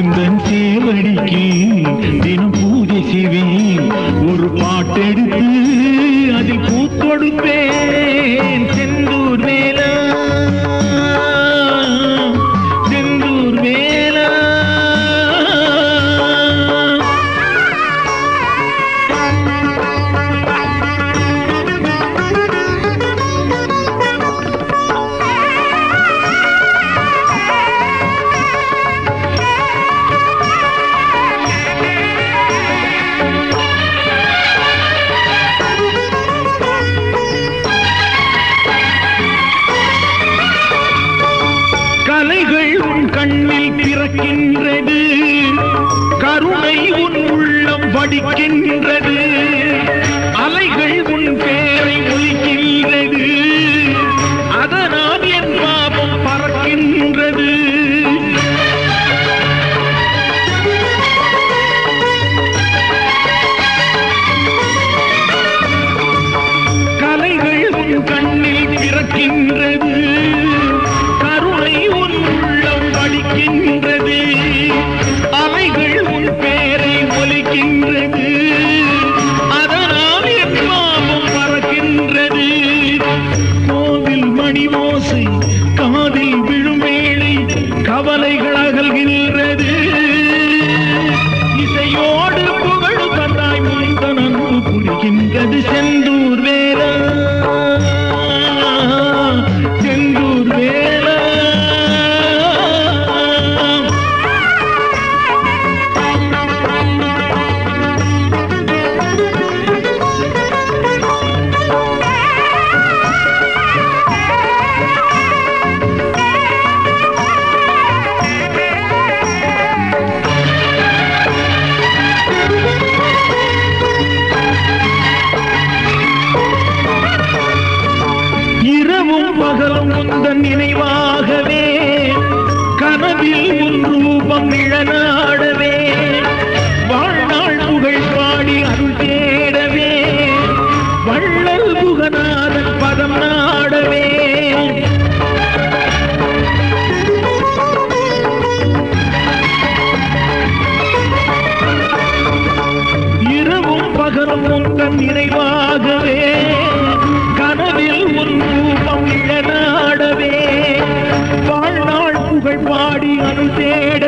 உந்தன் சேவடிக்கு தினம் பூஜை செய்வேன். ஒரு பாட்டெடுத்து அதில் பூ கொடுப்பேன். செந்தூர் மேல வடிக்கின்றது. அலைகள் உன் பேரை ஒலிக்கின்றது. அதனால் என் பாபம் பறக்கின்றது. கலைகள் உன் கண்ணில் பிறக்கின்றது. கருணை உன் உள்ளம் வடிக்கின்றது. உந்தன் நினைவாகவே கனவில் உன் ரூபம் இழநாடவே வாழ்நாள் புகழ் பாடி அருள் தேடவே வள்ளல் புகநாதன் பதம் நாடவே. இரவும் பகலும் உந்தன் நினைவாக பாடி அருள் தேடி